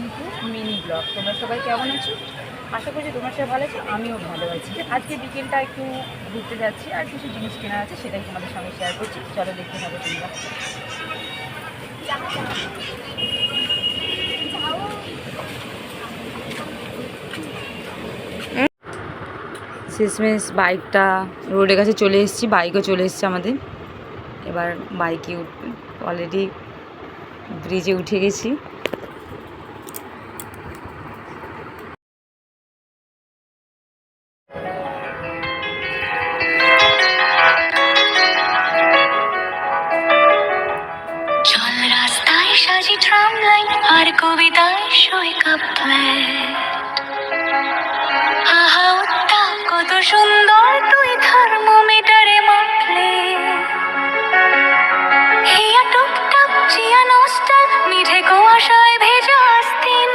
Welcome to mini blog. তোমরা সবাই কেমন আছো? আশা করছি তোমার সবাই ভালো আছো, আমিও ভালো আছি। আজকে বিকেলটা একটু ঘুরতে যাচ্ছি, আর কিছু জিনিস কেনা আছে সেটাই তোমাদের সঙ্গে শেয়ার করছি। চলো দেখতে হবে তোমরা। শেষমেশ বাইকটা রোডের কাছে চলে এসেছি, বাইকও চলে এসেছে আমাদের। এবার বাইকে অলরেডি ব্রিজে উঠে গেছি। সাজি ট্রাম লাইন আর কবিতায় সই কাপ্পেট আহা উত্তাপ কত সুন্দর তুই থার্মোমিটারে মাপলে হিয়া টুকটাক চিয়া নস্টাল মিঠে কুয়াশায় ভেজা আস্তিন।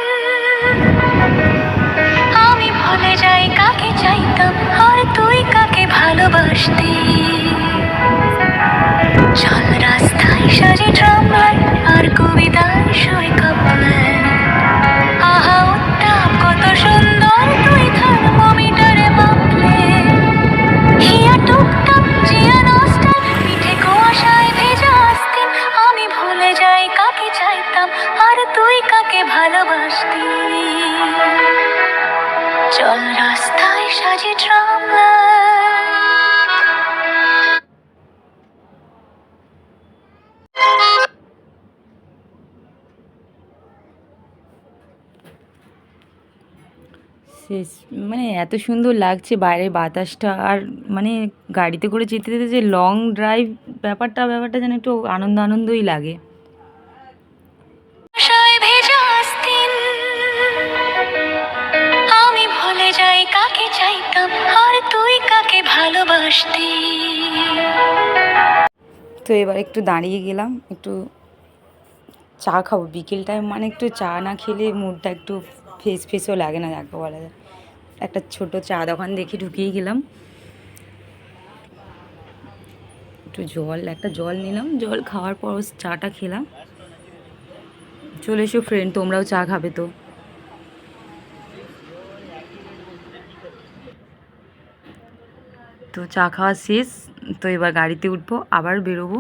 আমি ভুলে যাই, কাকে চাইতাম, আর তুই কাকে ভালোবাসতি? শেষ মানে এত সুন্দর লাগছে বাইরের বাতাসটা। আর মানে গাড়িতে করে যেতে যেতে যে লং ড্রাইভ ব্যাপারটা ব্যাপারটা যেন একটু আনন্দ আনন্দই লাগে। আর তুই কাকে ভালোবাসতি? তো এবার একটু দাঁড়িয়ে গেলাম, একটু চা খাব। বিকেল টাইম মানে একটু চা না খেলে মুডটা একটু ফেস ফেসও লাগে না, যাকে বলা। যায় একটা ছোট চা দোকান দেখে ঢুকিয়ে গেলাম। একটু জল, একটা জল নিলাম। জল খাওয়ার পর চাটা খেলাম। চলে এসো ফ্রেন্ড তোমরাও চা খাবে তো। তো চা খাওয়া শেষ, তো এবার গাড়িতে উঠবো, আবার বেরোবো।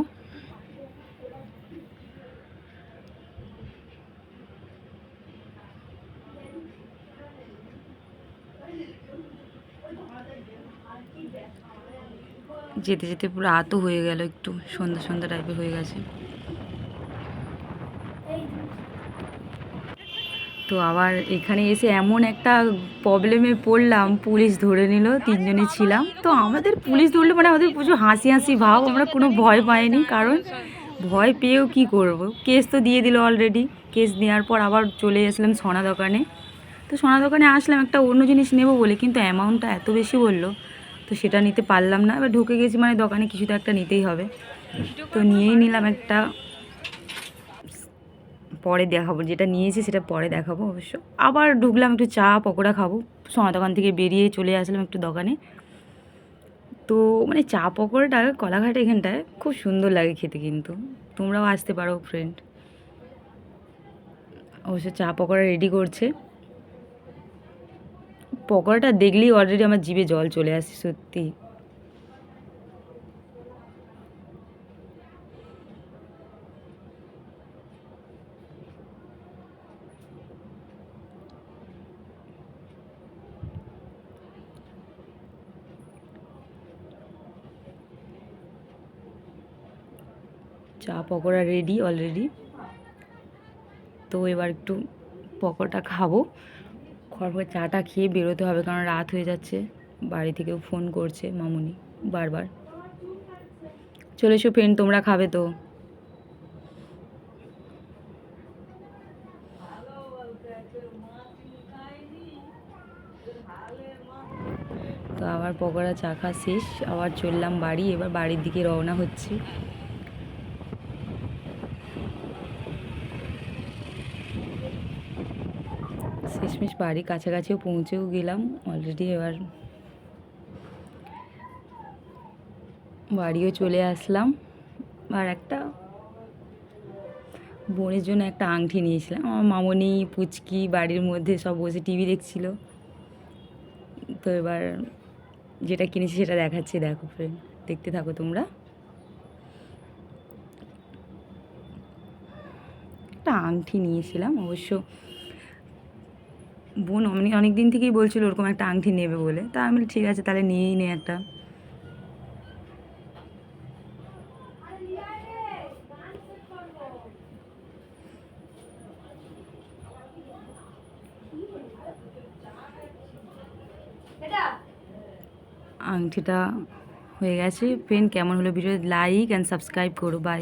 যেতে যেতে পুরো আতো হয়ে গেল একটু, সন্ধ্যা সন্ধ্যা টাইপের হয়ে গেছে। তো আবার এখানে এসে এমন একটা প্রবলেমে পড়লাম, পুলিশ ধরে নিল তিনজনে ছিলাম। তো আমাদের পুলিশ ধরলে মানে আমাদের প্রচুর হাসি হাসি ভাব, আমরা কোনো ভয় পাইনি, কারণ ভয় পেয়েও কি করব? কেস তো দিয়ে দিল অলরেডি কেস নেওয়ার পর আবার চলে আসলাম সোনা দোকানে। তো সোনা দোকানে আসলাম, একটা অন্য জিনিস নেব বলে, কিন্তু অ্যামাউন্টটা এত বেশি বলল, তো সেটা নিতে পারলাম না। এবার ঢুকে গেছি মানে দোকানে কিছু তো একটা নিতেই হবে। তো নিয়েই নিলাম একটা পরে দেখাবো, যেটা নিয়েছি সেটা পরে দেখাবো অবশ্য। আবার ঢুকলাম একটু চা, পকোড়া খাব। সোনা দোকান থেকে বেরিয়ে চলে আসলাম একটু দোকানে। তো মানে চা, পকোড়াটা কলাঘাট এখানটায় খুব সুন্দর লাগে খেতে কিন্তু। তোমরাও আসতে পারো ফ্রেন্ড অবশ্য চা, পকোড়া রেডি করছে। পকোড়াটা দেখলেই অলরেডি আমার জিভে জল চলে আসে সত্যি। চা, পকোড়া রেডি অলরেডি তো এবার একটু পকোড়া খাব। খাওয়ার পর চাটা খেয়ে বেরোতে হবে কারণ রাত হয়ে যাচ্ছে। বাড়ি থেকেও ফোন করছে মামুনি বারবার। চলে এসো ফ্রেন্ড তোমরা খাবে তো। তো আবার পকোড়া, চা খাওয়া শেষ। আবার চললাম বাড়ি, এবার বাড়ির দিকে রওনা হচ্ছে। শেষমেশ বাড়ি কাছাকাছিও পৌঁছেও গেলাম। অলরেডি এবার বাড়িও চলে আসলাম। আর একটা বোনের জন্য একটা আংটি নিয়েছিলাম। আমার মামনি, পুচকি, বাড়ির মধ্যে সব বসে টিভি দেখছিল। তো এবার যেটা কিনেছি সেটা দেখাচ্ছি। দেখো ফ্রেন্ড দেখতে থাকো তোমরা। একটা আংটি নিয়েছিলাম। অবশ্য বোন অনেক অনেক দিন থেকেই বলছিল ওরকম একটা আংটি নেবে বলে। তা আমি ঠিক আছে, তাহলে নিয়েই নে একটা। আংটিটা হয়ে গেছে। ফ্রেন্ড কেমন হলো ভিডিও লাইক অ্যান্ড সাবস্ক্রাইব করো। বাই